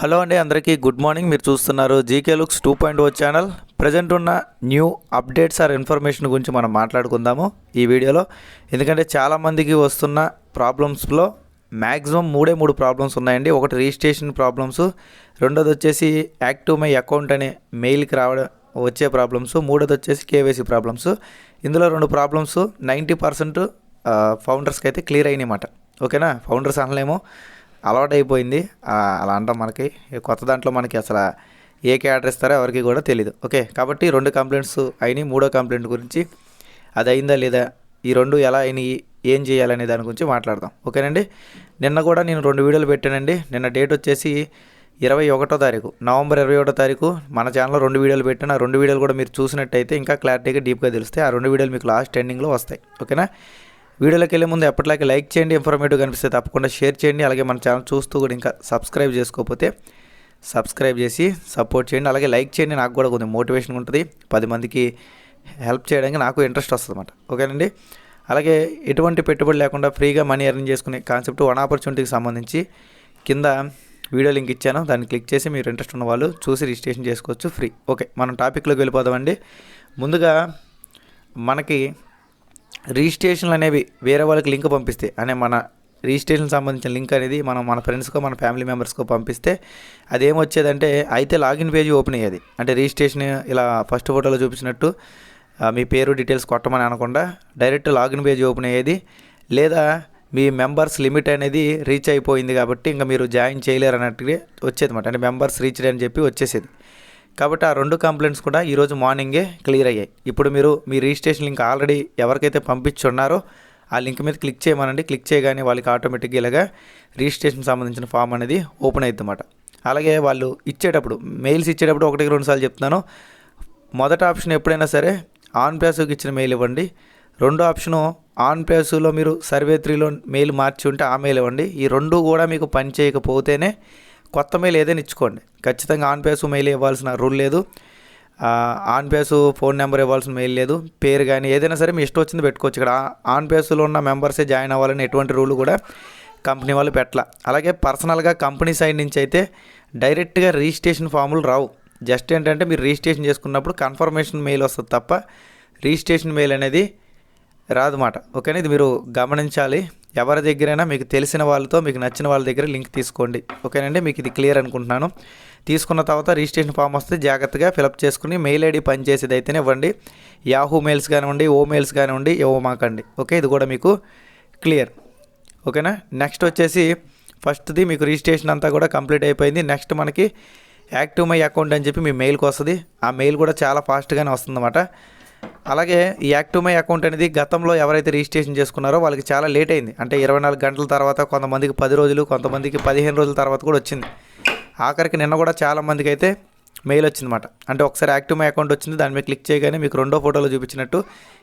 Hello అండి అందరికీ good morning. మీరు చూస్తున్నారు GK looks two point O channel. Present ఉన్న న్యూ అప్డేట్స్ ఆర్ ఇన్ఫర్మేషన్ గురించి మనం మాట్లాడుకుందాము ఈ వీడియోలో. ఎందుకంటే చాలామందికి వస్తున్న ప్రాబ్లమ్స్లో మ్యాక్సిమం మూడే మూడు ప్రాబ్లమ్స్ ఉన్నాయండి. ఒకటి రిజిస్ట్రేషన్ ప్రాబ్లమ్స్ రెండోది వచ్చేసి యాక్టివ్ మై అకౌంట్ అనే మెయిల్కి రావడం వచ్చే ప్రాబ్లమ్స్ మూడోది వచ్చేసి కేవైసీ ప్రాబ్లమ్స్. ఇందులో రెండు ప్రాబ్లమ్స్ నైంటీ పర్సెంట్ ఫౌండర్స్కి అయితే క్లియర్ అయినాయన్నమాట ఓకేనా? ఫౌండర్స్ అనలేము. అలవాటు అయిపోయింది అలా అంటాం మనకి. కొత్త దాంట్లో మనకి అసలు ఏ క్యాడర్ ఇస్తారో ఎవరికి కూడా తెలియదు ఓకే? కాబట్టి రెండు కంప్లైంట్స్ అయినాయి. మూడో కంప్లైంట్ గురించి అది అయిందా లేదా? ఈ రెండు ఎలా అయినాయి? ఏం చేయాలనే దాని గురించి మాట్లాడదాం. ఓకేనండి? నిన్న కూడా నేను రెండు వీడియోలు పెట్టానండి. నిన్న డేట్ వచ్చేసి ఇరవై ఒకటో తారీఖు. నవంబర్ ఇరవై ఒకటో తారీఖు మన ఛానల్లో రెండు వీడియోలు పెట్టాను. ఆ రెండు వీడియోలు కూడా మీరు చూసినట్టయితే ఇంకా క్లారిటీగా డీప్గా తెలుస్తాయి. ఆ రెండు వీడియోలు మీకు లాస్ట్ ఎండింగ్లో వస్తాయి. ఓకేనా? వీడియోలోకి వెళ్ళే ముందు ఎప్పటిలాగే లైక్ చేయండి ఇన్ఫర్మేటివ్ కనిపిస్తే తప్పకుండా షేర్ చేయండి. అలాగే మన ఛానల్ చూస్తూ కూడా ఇంకా సబ్స్క్రైబ్ చేసుకోకపోతే సబ్స్క్రైబ్ చేసి సపోర్ట్ చేయండి. అలాగే లైక్ చేయండి నాకు కూడా కొంచెం మోటివేషన్ ఉంటుంది. పది మందికి హెల్ప్ చేయడానికి నాకు ఇంట్రెస్ట్ వస్తుంది అనమాట ఓకేనండి? అలాగే ఎటువంటి పెట్టుబడి లేకుండా ఫ్రీగా మనీ ఎర్న్ చేసుకునే కాన్సెప్ట్ వన్ ఆపర్చునిటీకి సంబంధించి కింద వీడియో లింక్ ఇచ్చాను. దాన్ని క్లిక్ చేసి మీరు ఇంట్రెస్ట్ ఉన్న వాళ్ళు చూసి రిజిస్ట్రేషన్ చేసుకోవచ్చు ఫ్రీ ఓకే మనం టాపిక్లోకి వెళ్ళిపోదామండి. ముందుగా మనకి రిజిస్ట్రేషన్లు అనేవి వేరే వాళ్ళకి లింక్ పంపిస్తే అనే మన రిజిస్ట్రేషన్ సంబంధించిన లింక్ అనేది మనం మన ఫ్రెండ్స్కో మన ఫ్యామిలీ మెంబర్స్కో పంపిస్తే అదేమొచ్చేదంటే అయితే లాగిన్ పేజీ ఓపెన్ అయ్యేది. అంటే రిజిస్ట్రేషన్ ఇలా ఫస్ట్ ఫోటోలో చూపించినట్టు మీ పేరు డీటెయిల్స్ కొట్టమని అనకుండా డైరెక్ట్ లాగిన్ పేజీ ఓపెన్ అయ్యేది. లేదా మీ మెంబర్స్ లిమిట్ అనేది రీచ్ అయిపోయింది కాబట్టి ఇంకా మీరు జాయిన్ చేయలేరు అన్నట్టుగా వచ్చేది అనమాట అంటే మెంబర్స్ రీచ్డ్ అని చెప్పి వచ్చేసేది. కాబట్టి ఆ రెండు కంప్లైంట్స్ కూడా ఈరోజు మార్నింగే క్లియర్ అయ్యాయి. ఇప్పుడు మీరు మీ రిజిస్ట్రేషన్ లింక్ ఆల్రెడీ ఎవరికైతే పంపించున్నారో ఆ లింక్ మీద క్లిక్ చేయమనండి. క్లిక్ చేయగానే వాళ్ళకి ఆటోమేటిక్గా ఇలాగా రిజిస్ట్రేషన్ సంబంధించిన ఫామ్ అనేది ఓపెన్ అవుతుంది అన్నమాట అలాగే వాళ్ళు ఇచ్చేటప్పుడు మెయిల్స్ ఇచ్చేటప్పుడు ఒకటికి రెండు సార్లు చెప్తున్నాను. మొదటి ఆప్షన్ ఎప్పుడైనా సరే ఆన్ ప్యాసుకి ఇచ్చిన మెయిల్ ఇవ్వండి. రెండో ఆప్షను ఆన్ ప్యాసులో మీరు సర్వే త్రీలో మెయిల్ మార్చి ఉంటే ఆ మెయిల్ ఇవ్వండి. ఈ రెండు కూడా మీకు పని చేయకపోతేనే కొత్త మెయిల్ ఏదైనా ఇచ్చుకోండి. ఖచ్చితంగా ఆన్ పేసు మెయిల్ ఇవ్వాల్సిన రూల్ లేదు. ఆన్ పేసు ఫోన్ నెంబర్ ఇవ్వాల్సిన మెయిల్ లేదు. పేరు కానీ ఏదైనా సరే మీ ఇష్టం వచ్చింది పెట్టుకోవచ్చు. ఇక్కడ ఆన్ పేసులో ఉన్న మెంబర్సే జాయిన్ అవ్వాలని ఎటువంటి రూల్ కూడా కంపెనీ వాళ్ళు పెట్టాల. అలాగే పర్సనల్గా కంపెనీ సైడ్ నుంచి అయితే డైరెక్ట్గా రిజిస్ట్రేషన్ ఫాములు రావు. జస్ట్ ఏంటంటే మీరు రిజిస్ట్రేషన్ చేసుకున్నప్పుడు కన్ఫర్మేషన్ మెయిల్ వస్తుంది తప్ప రిజిస్ట్రేషన్ మెయిల్ అనేది రాదన్నమాట ఓకేనా? ఇది మీరు గమనించాలి. ఎవరి దగ్గరైనా మీకు తెలిసిన వాళ్ళతో మీకు నచ్చిన వాళ్ళ దగ్గర లింక్ తీసుకోండి. ఓకేనండి? మీకు ఇది క్లియర్ అనుకుంటున్నాను. తీసుకున్న తర్వాత రిజిస్ట్రేషన్ ఫామ్ వస్తే జాగ్రత్తగా ఫిలప్ చేసుకుని మెయిల్ ఐడి పనిచేసేది అయితేనే ఇవ్వండి. యాహూ మెయిల్స్ కానివ్వండి ఓ మెయిల్స్ కానివ్వండి ఇవ్వమాకండి ఓకే? ఇది కూడా మీకు క్లియర్. ఓకేనా? నెక్స్ట్ వచ్చేసి ఫస్ట్ది మీకు రిజిస్ట్రేషన్ అంతా కూడా కంప్లీట్ అయిపోయింది. నెక్స్ట్ మనకి యాక్టివ్ మై అకౌంట్ అని చెప్పి మీ మెయిల్కి వస్తుంది. ఆ మెయిల్ కూడా చాలా ఫాస్ట్గానే వస్తుందన్నమాట. అలాగే ఈ యాక్టివ్ మై అకౌంట్ అనేది గతంలో ఎవరైతే రిజిస్ట్రేషన్ చేసుకున్నారో వాళ్ళకి చాలా లేట్ అయింది. అంటే ఇరవై నాలుగు గంటల తర్వాత కొంతమందికి పది రోజులు కొంతమందికి పదిహేను రోజుల తర్వాత కూడా వచ్చింది. ఆఖరికి నిన్న కూడా చాలామందికి అయితే మెయిల్ వచ్చిందన్నమాట. అంటే ఒకసారి యాక్టివ్ మై అకౌంట్ వచ్చింది దాని మీద క్లిక్ చేయగానే మీకు రెండో ఫోటోలో చూపించినట్టు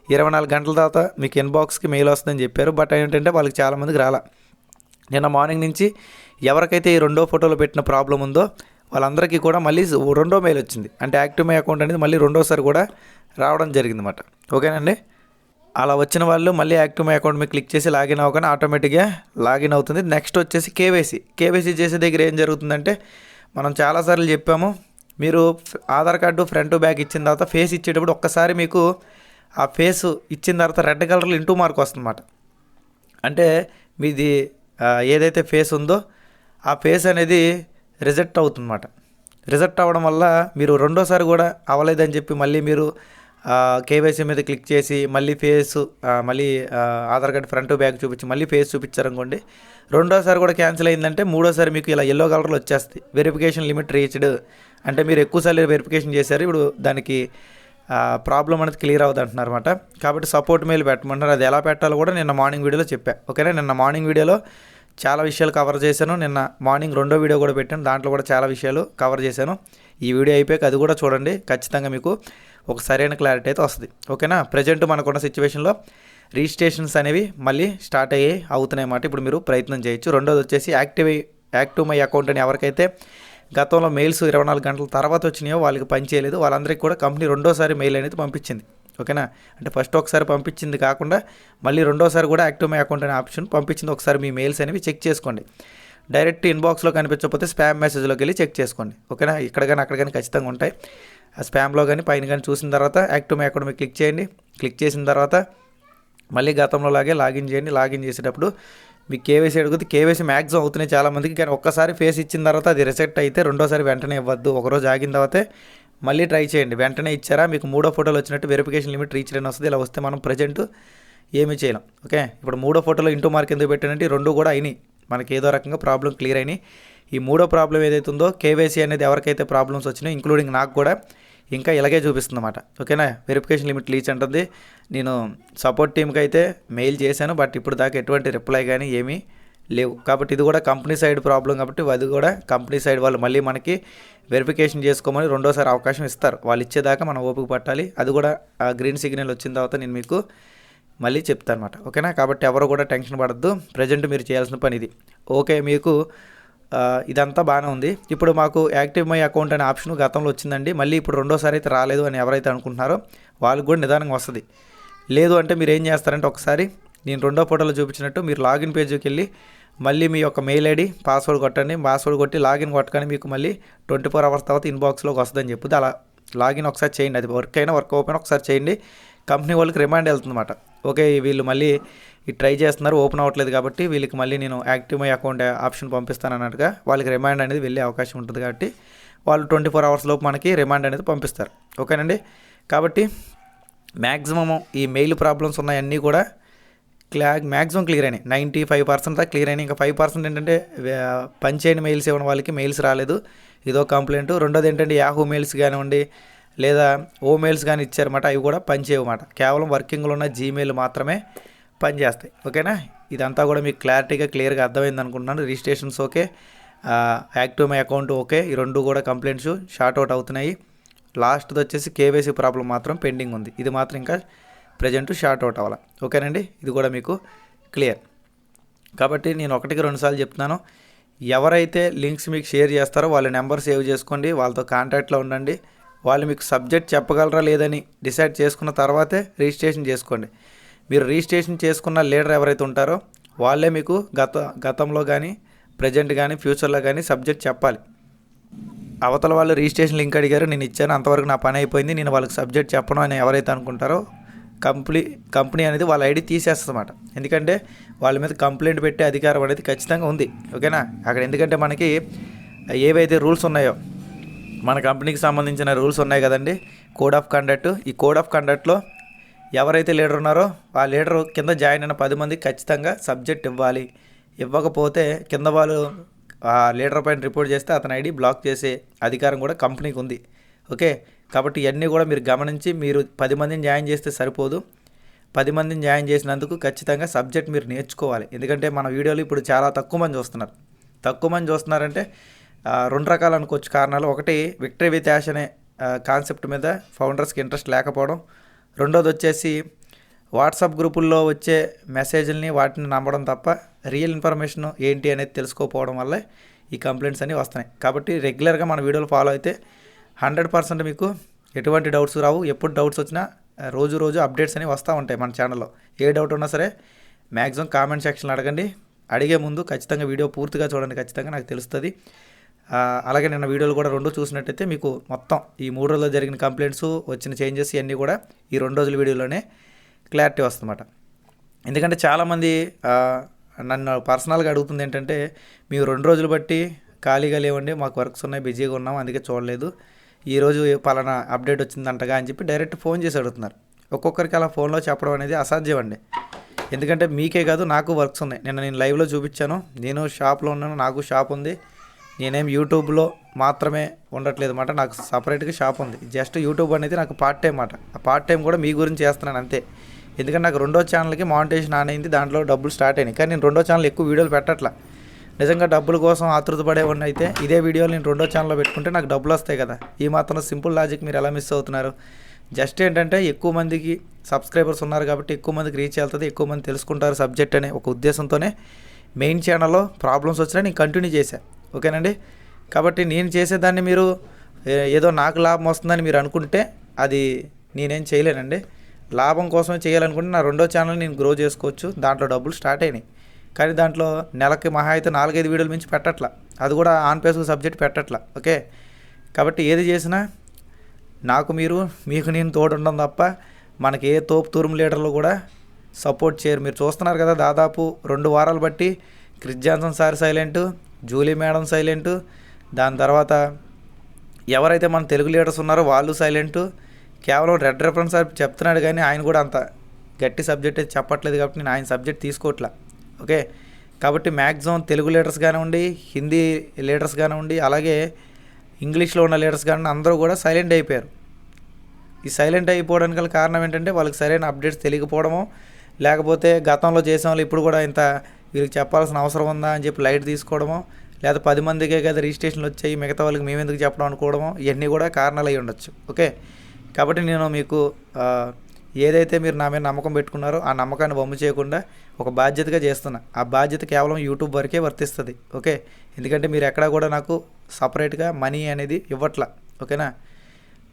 ఇరవై నాలుగు గంటల తర్వాత మీకు ఇన్బాక్స్కి మెయిల్ వస్తుందని చెప్పారు. బట్ ఏంటంటే వాళ్ళకి చాలామందికి రాలా. నిన్న మార్నింగ్ నుంచి ఎవరికైతే ఈ రెండో ఫోటోలో పెట్టిన ప్రాబ్లం ఉందో వాళ్ళందరికీ కూడా మళ్ళీ రెండో మెయిల్ వచ్చింది. అంటే యాక్టివ్ మై అకౌంట్ అనేది మళ్ళీ రెండోసారి కూడా రావడం జరిగిందన్నమాట. ఓకేనండి అలా వచ్చిన వాళ్ళు మళ్ళీ యాక్టివ్ మై అకౌంట్ మీద క్లిక్ చేసి లాగిన్ అవ్వగానే ఆటోమేటిక్గా లాగిన్ అవుతుంది. నెక్స్ట్ వచ్చేసి కేవైసీ. కేవైసీ చేసే దగ్గర ఏం జరుగుతుందంటే మనం చాలాసార్లు చెప్పాము మీరు ఆధార్ కార్డు ఫ్రంట్ బ్యాక్ ఇచ్చిన తర్వాత ఫేస్ ఇచ్చేటప్పుడు ఒక్కసారి మీకు ఆ ఫేస్ ఇచ్చిన తర్వాత రెడ్ కలర్లో ఇంటూ మార్క్ వస్తుందన్నమాట. అంటే మీది ఏదైతే ఫేస్ ఉందో ఆ ఫేస్ అనేది రిజెక్ట్ అవుతుందన్నమాట. రిజెక్ట్ అవ్వడం వల్ల మీరు రెండోసారి కూడా అవ్వలేదని చెప్పి మళ్ళీ మీరు కేవైసీ మీద క్లిక్ చేసి మళ్ళీ ఫేస్ మళ్ళీ ఆధార్ కార్డ్ ఫ్రంట్ బ్యాక్ చూపించి మళ్ళీ ఫేస్ చూపించారనుకోండి రెండోసారి కూడా క్యాన్సిల్ అయిందంటే మూడోసారి మీకు ఇలా ఎల్లో కలర్లో వచ్చేస్తుంది వెరిఫికేషన్ లిమిట్ రీచ్డ్ అంటే మీరు ఎక్కువసార్లు వెరిఫికేషన్ చేశారు ఇప్పుడు దానికి ప్రాబ్లం అనేది క్లియర్ అవుతుంది అంటున్నారు అనమాట కాబట్టి సపోర్ట్ మెయిల్ పెట్టమంటారు అది ఎలా పెట్టాలో కూడా నిన్న మార్నింగ్ వీడియోలో చెప్పా. ఓకేనా నిన్న మార్నింగ్ వీడియోలో చాలా విషయాలు కవర్ చేశాను. నిన్న మార్నింగ్ రెండో వీడియో కూడా పెట్టాను. దాంట్లో కూడా చాలా విషయాలు కవర్ చేశాను. ఈ వీడియో అయిపోయాక అది కూడా చూడండి. ఖచ్చితంగా మీకు ఒక సరైన క్లారిటీ అయితే వస్తుంది. ఓకేనా ప్రజెంట్ మనకున్న సిచ్యువేషన్లో రిజిస్ట్రేషన్స్ అనేవి మళ్ళీ స్టార్ట్ అయ్యి అవుతున్నాయి అన్నమాట ఇప్పుడు మీరు ప్రయత్నం చేయొచ్చు. రెండోది వచ్చేసి యాక్టివ్ యాక్టివ్ మై అకౌంట్ అని ఎవరికైతే గతంలో మెయిల్స్ ఇరవై నాలుగు గంటల తర్వాత వచ్చినాయో వాళ్ళకి పని చేయలేదు. వాళ్ళందరికీ కూడా కంపెనీ రెండోసారి మెయిల్ అనేది పంపించింది. ఓకేనా? అంటే ఫస్ట్ ఒకసారి పంపించింది కాకుండా మళ్ళీ రెండోసారి కూడా యాక్టివ్ మై అకౌంట్ అనే ఆప్షన్ పంపించింది. ఒకసారి మీ మెయిల్స్ అనేవి చెక్ చేసుకోండి. డైరెక్ట్ ఇన్బాక్స్లో కనిపించకపోతే స్పామ్ మెసేజ్లోకి వెళ్ళి చెక్ చేసుకోండి. ఓకేనా? ఇక్కడ కానీ అక్కడ కానీ ఖచ్చితంగా ఉంటాయి. ఆ స్పామ్లో కానీ పైన కానీ చూసిన తర్వాత యాక్టివ్ మై అకౌంట్ మీద క్లిక్ చేయండి. క్లిక్ చేసిన తర్వాత మళ్ళీ గతంలో లాగే లాగిన్ చేయండి. లాగిన్ చేసేటప్పుడు మీకు కేవైసీ అడుగుతుంది కేవైసీ మ్యాక్సిమం అవుతున్నాయి చాలామందికి. కానీ ఒక్కసారి ఫేస్ ఇచ్చిన తర్వాత అది రిసెక్ట్ అయితే రెండోసారి వెంటనే ఇవ్వద్దు. ఒకరోజు ఆగిన తర్వాతే మళ్ళీ ట్రై చేయండి. వెంటనే ఇచ్చారా? మీకు మూడో ఫోటోలు వచ్చినట్టు వెరిఫికేషన్ లిమిట్ రీచ్ అని వస్తుంది. ఇలా వస్తే మనం ప్రజెంట్ ఏమీ చేయలేం. ఓకే ఇప్పుడు మూడో ఫోటోలో ఇంటూ మార్క్ ఎందుకు పెట్టానంటే రెండు కూడా అయినాయి. మనకి ఏదో రకంగా ప్రాబ్లం క్లియర్ అయినాయి. ఈ మూడో ప్రాబ్లం ఏదైతే ఉందో కేవైసీ అనేది ఎవరికైతే ప్రాబ్లమ్స్ వచ్చినాయో ఇంక్లూడింగ్ నాకు కూడా ఇంకా ఇలాగే చూపిస్తుంది అనమాట ఓకేనా వెరిఫికేషన్ లిమిట్ లీచ్ అంటుంది. నేను సపోర్ట్ టీంకి అయితే మెయిల్ చేశాను బట్ ఇప్పుడు దాకా ఎటువంటి రిప్లై కానీ ఏమీ లేవు. కాబట్టి ఇది కూడా కంపెనీ సైడ్ ప్రాబ్లం కాబట్టి అది కూడా కంపెనీ సైడ్ వాళ్ళు మళ్ళీ మనకి వెరిఫికేషన్ చేసుకోమని రెండోసారి అవకాశం ఇస్తారు. వాళ్ళు ఇచ్చేదాకా మనం ఓపిక పట్టాలి. అది కూడా ఆ గ్రీన్ సిగ్నల్ వచ్చిన తర్వాత నేను మీకు మళ్ళీ చెప్తాను అనమాట ఓకేనా? కాబట్టి ఎవరు కూడా టెన్షన్ పడద్దు. ప్రజెంట్ మీరు చేయాల్సిన పని ఇది. ఓకే మీకు ఇదంతా బాగానే ఉంది. ఇప్పుడు మాకు యాక్టివ్ మై అకౌంట్ అనే ఆప్షన్ గతంలో వచ్చిందండి. మళ్ళీ ఇప్పుడు రెండోసారి అయితే రాలేదు అని ఎవరైతే అనుకుంటున్నారో వాళ్ళకి కూడా నిదానంగా వస్తుంది. లేదు అంటే మీరు ఏం చేస్తారంటే ఒకసారి నేను రెండో ఫోటోలో చూపించినట్టు మీరు లాగిన్ పేజ్కి వెళ్ళి మళ్ళీ మీ యొక్క మెయిల్ ఐడి పాస్వర్డ్ కొట్టండి. పాస్వర్డ్ కొట్టి లాగిన్ కొట్టగానే మీకు మళ్ళీ ట్వంటీ ఫోర్ అవర్స్ తర్వాత ఇన్బాక్స్లోకి వస్తుందని చెప్పుద్ది. అలా లాగిన్ ఒకసారి చేయండి. అది వర్క్ అయినా వర్క్ ఓపెన్ ఒకసారి చేయండి. కంపెనీ వాళ్ళకి రిమైండ్ వెళ్తుందన్నమాట. ఓకే వీళ్ళు మళ్ళీ ఈ ట్రై చేస్తున్నారు. ఓపెన్ అవ్వట్లేదు కాబట్టి వీళ్ళకి మళ్ళీ నేను యాక్టివ్ మై అకౌంట్ ఆప్షన్ పంపిస్తాను అన్నట్టుగా వాళ్ళకి రిమైండ్ అనేది వెళ్ళే అవకాశం ఉంటుంది కాబట్టి వాళ్ళు ట్వంటీ ఫోర్ అవర్స్ లోపు మనకి రిమాండ్ అనేది పంపిస్తారు. ఓకేనండి? కాబట్టి మ్యాక్సిమం ఈ మెయిల్ ప్రాబ్లమ్స్ ఉన్నాయన్నీ కూడా క్లా మ్యాక్సిమం క్లియర్ అయినాయి. నైంటీ ఫైవ్ పర్సెంట్ దాకా క్లియర్ అయినాయి. ఇంకా ఫైవ్ పర్సెంట్ ఏంటంటే పనిచేయని మెయిల్స్ ఇవ్వడం వాళ్ళకి మెయిల్స్ రాలేదు. ఇదో కంప్లైంట్ రెండోది ఏంటంటే యాహూ మెయిల్స్ కానివ్వండి లేదా ఓ మెయిల్స్ కానీ ఇచ్చారన్నమాట. అవి కూడా పనిచేయమాట కేవలం వర్కింగ్లో ఉన్న జీమెయిల్ మాత్రమే పనిచేస్తాయి ఓకేనా? ఇదంతా కూడా మీకు క్లారిటీగా క్లియర్గా అర్థమైంది అనుకుంటున్నాను. Registrations okay. Active my account okay. ఈ రెండు కూడా కంప్లైంట్స్ షార్ట్ అవుట్ అవుతున్నాయి. లాస్ట్ది వచ్చేసి కేవైసీ ప్రాబ్లం మాత్రం పెండింగ్ ఉంది. ఇది మాత్రం ఇంకా ప్రజెంట్ షార్ట్ అవుట్ అవ్వాలి. ఓకేనండి? ఇది కూడా మీకు క్లియర్. కాబట్టి నేను ఒకటికి రెండుసార్లు చెప్తున్నాను. ఎవరైతే లింక్స్ మీకు షేర్ చేస్తారో వాళ్ళ నెంబర్ సేవ్ చేసుకోండి వాళ్ళతో కాంటాక్ట్లో ఉండండి. వాళ్ళు మీకు సబ్జెక్ట్ చెప్పగలరా లేదని డిసైడ్ చేసుకున్న తర్వాతే రిజిస్ట్రేషన్ చేసుకోండి. మీరు రిజిస్ట్రేషన్ చేసుకున్న లీడర్ ఎవరైతే ఉంటారో వాళ్ళే మీకు గత గతంలో కానీ ప్రజెంట్ కానీ ఫ్యూచర్లో కానీ సబ్జెక్ట్ చెప్పాలి. అవతల వాళ్ళు రిజిస్ట్రేషన్ లింక్ అడిగారు నేను ఇచ్చాను అంతవరకు నా పని అయిపోయింది నేను వాళ్ళకి సబ్జెక్ట్ చెప్పను అని ఎవరైతే అనుకుంటారో కంప్లీ కంపెనీ అనేది వాళ్ళ ఐడి తీసేస్తుందన్నమాట. ఎందుకంటే వాళ్ళ మీద కంప్లైంట్ పెట్టే అధికారం అనేది ఖచ్చితంగా ఉంది. ఓకేనా? అక్కడ ఎందుకంటే మనకి ఏవైతే రూల్స్ ఉన్నాయో మన కంపెనీకి సంబంధించిన రూల్స్ ఉన్నాయి కదండి. Code of conduct. ఈ కోడ్ ఆఫ్ కండక్ట్లో ఎవరైతే లీడర్ ఉన్నారో ఆ లీడర్ కింద జాయిన్ అయిన పది మందికి ఖచ్చితంగా సబ్జెక్ట్ ఇవ్వాలి. ఇవ్వకపోతే కింద వాళ్ళు ఆ లీడర్ పైన రిపోర్ట్ చేస్తే అతని ఐడి బ్లాక్ చేసే అధికారం కూడా కంపెనీకి ఉంది. ఓకే? కాబట్టి ఇవన్నీ కూడా మీరు గమనించి మీరు పది మందిని జాయిన్ చేస్తే సరిపోదు. పది మందిని జాయిన్ చేసినందుకు ఖచ్చితంగా సబ్జెక్ట్ మీరు నేర్చుకోవాలి. ఎందుకంటే మన వీడియోలు ఇప్పుడు చాలా తక్కువ మంది చూస్తున్నారు. తక్కువ మంది చూస్తున్నారంటే రెండు రకాలు అనుకోవచ్చు. కారణాలు ఒకటి విక్టరీ విత్ యాష్ అనే కాన్సెప్ట్ మీద ఫౌండర్స్కి ఇంట్రెస్ట్ లేకపోవడం. రెండోది వచ్చేసి వాట్సాప్ గ్రూపుల్లో వచ్చే మెసేజ్ని వాటిని నమ్మడం తప్ప రియల్ ఇన్ఫర్మేషన్ ఏంటి అనేది తెలుసుకోకపోవడం వల్ల ఈ కంప్లైంట్స్ అన్నీ వస్తున్నాయి. కాబట్టి రెగ్యులర్గా మన వీడియోలు ఫాలో అయితే హండ్రెడ్ పర్సెంట్ మీకు ఎటువంటి డౌట్స్ రావు. ఎప్పుడు డౌట్స్ వచ్చినా రోజు రోజు అప్డేట్స్ అనేవి వస్తూ ఉంటాయి మన ఛానల్లో. ఏ డౌట్ ఉన్నా సరే మ్యాక్సిమం కామెంట్ సెక్షన్లో అడగండి. అడిగే ముందు ఖచ్చితంగా వీడియో పూర్తిగా చూడండి. ఖచ్చితంగా నాకు తెలుస్తుంది. అలాగే నిన్న వీడియోలు కూడా రెండు చూసినట్టయితే మీకు మొత్తం ఈ మూడు రోజుల్లో జరిగిన కంప్లైంట్స్ వచ్చిన చేంజెస్ ఇవన్నీ కూడా ఈ రెండు రోజుల వీడియోలోనే క్లారిటీ వస్తుందన్నమాట. ఎందుకంటే చాలామంది నన్ను పర్సనల్గా అడుగుతుంది ఏంటంటే మేము రెండు రోజులు బట్టి ఖాళీగా లేవండి. మాకు వర్క్స్ ఉన్నాయి. బిజీగా ఉన్నాం. అందుకే చూడలేదు. ఈరోజు పలానా అప్డేట్ వచ్చిందంటగా అని చెప్పి డైరెక్ట్ ఫోన్ చేసి అడుగుతున్నారు. ఒక్కొక్కరికి అలా ఫోన్లో చెప్పడం అనేది అసాధ్యం అండి ఎందుకంటే మీకే కాదు నాకు వర్క్స్ ఉన్నాయి. నిన్న నేను లైవ్లో చూపించాను. నేను షాప్లో ఉన్నాను నాకు షాప్ ఉంది. నేనేం యూట్యూబ్లో మాత్రమే ఉండట్లేదు అన్నమాట నాకు సపరేట్గా షాప్ ఉంది. జస్ట్ యూట్యూబ్ అనేది నాకు పార్ట్ టైం అన్నమాట ఆ పార్ట్ టైం కూడా మీ గురించి చేస్తున్నాను అంతే. ఎందుకంటే నాకు రెండో ఛానల్కి మానిటేషన్ ఆన్ అయింది దాంట్లో డబ్బులు స్టార్ట్ అయినాయి. కానీ నేను రెండో ఛానల్ ఎక్కువ వీడియోలు పెట్టట్లా. నిజంగా డబ్బుల కోసం ఆతృత పడేవాడిని అయితే ఇదే వీడియోలు నేను రెండో ఛానల్లో పెట్టుకుంటే నాకు డబ్బులు వస్తాయి కదా. ఈ మాత్రం సింపుల్ లాజిక్ మీరు ఎలా మిస్ అవుతున్నారు? జస్ట్ ఏంటంటే ఎక్కువ మందికి సబ్స్క్రైబర్స్ ఉన్నారు కాబట్టి ఎక్కువ మందికి రీచ్ అవుతుంది ఎక్కువ మంది తెలుసుకుంటారు సబ్జెక్ట్ అనే ఒక ఉద్దేశంతోనే. మెయిన్ ఛానల్లో ప్రాబ్లమ్స్ వచ్చినా నేను కంటిన్యూ చేశాను ఓకేనండి? కాబట్టి నేను చేసేదాన్ని మీరు ఏదో నాకు లాభం వస్తుందని మీరు అనుకుంటే అది నేనేం చేయలేనండి. లాభం కోసమే చేయాలనుకుంటే నా రెండో ఛానల్ నేను గ్రో చేసుకోవచ్చు దాంట్లో డబ్బులు స్టార్ట్ అయినాయి. కానీ దాంట్లో నెలకి మహా అయితే నాలుగైదు వీడియోలు మించి పెట్టట్లా. అది కూడా ఆన్ పేస్కు సబ్జెక్ట్ పెట్టట్లా ఓకే? కాబట్టి ఏది చేసినా నాకు మీరు మీకు నేను తోడుండం తప్ప మనకి ఏ తోపు తూరుము లీడర్లు కూడా సపోర్ట్ చేయరు. మీరు చూస్తున్నారు కదా దాదాపు రెండు వారాలు బట్టి Chris Johnson sir silent Julie madam silent దాని తర్వాత ఎవరైతే మన తెలుగు లీడర్స్ ఉన్నారో వాళ్ళు సైలెంట్. కేవలం రెడ్ రెఫరెన్స్ సార్ చెప్తున్నాడు కానీ ఆయన కూడా అంత గట్టి సబ్జెక్ట్ చెప్పట్లేదు కాబట్టి నేను ఆయన సబ్జెక్ట్ తీసుకోవట్లా. ఓకే? కాబట్టి మ్యాక్సిమం తెలుగు లీడర్స్ కానివ్వండి హిందీ లీడర్స్ కానివ్వండి అలాగే ఇంగ్లీష్లో ఉన్న లీడర్స్ కానివ్వండి అందరూ కూడా సైలెంట్ అయిపోయారు. ఈ సైలెంట్ అయిపోవడానికి గల కారణం ఏంటంటే వాళ్ళకి సరైన అప్డేట్స్ తెలియకపోవడము లేకపోతే గతంలో చేసే వాళ్ళు ఇప్పుడు కూడా ఇంత వీరికి చెప్పాల్సిన అవసరం ఉందా అని చెప్పి లైట్ తీసుకోవడము లేదా పది మందికే కదా రిజిస్ట్రేషన్లు వచ్చాయి మిగతా వాళ్ళకి మేము ఎందుకు చెప్పడం అనుకోవడము ఇవన్నీ కూడా కారణాలు అయి ఉండొచ్చు. ఓకే? కాబట్టి నేను మీకు ఏదైతే మీరు నా మీద నమ్మకం పెట్టుకున్నారో ఆ నమ్మకాన్ని బొమ్మ చేయకుండా ఒక బాధ్యతగా చేస్తున్నా. ఆ బాధ్యత కేవలం యూట్యూబ్ వరకే వర్తిస్తుంది. ఓకే? ఎందుకంటే మీరు ఎక్కడా కూడా నాకు సపరేట్గా మనీ అనేది ఇవ్వట్లా. ఓకేనా?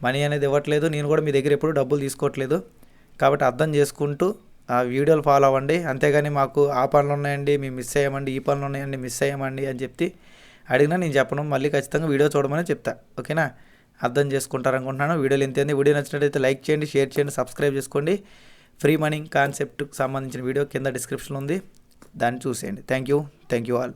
మనీ అనేది ఇవ్వట్లేదు. నేను కూడా మీ దగ్గర ఎప్పుడు డబ్బులు తీసుకోవట్లేదు. కాబట్టి అర్థం చేసుకుంటూ ఆ వీడియోలు ఫాలో అవ్వండి. అంతేగాని మాకు ఆ పనులు ఉన్నాయండి మేము మిస్ అయ్యామండి ఈ పనులు ఉన్నాయండి మిస్ అయ్యామండి అని చెప్పి అడిగినా నేను చెప్పను. మళ్ళీ ఖచ్చితంగా వీడియో చూడమని చెప్తా. ఓకేనా? అర్థం చేసుకుంటారనుకుంటున్నాను. వీడియోలు ఇంతేంది వీడియో నచ్చినట్లయితే లైక్ చేయండి షేర్ చేయండి సబ్స్క్రైబ్ చేసుకోండి. ఫ్రీ మనీ కాన్సెప్ట్కి సంబంధించిన వీడియో కింద డిస్క్రిప్షన్ ఉంది. దాన్ని చూసేయండి. Thank you. Thank you all.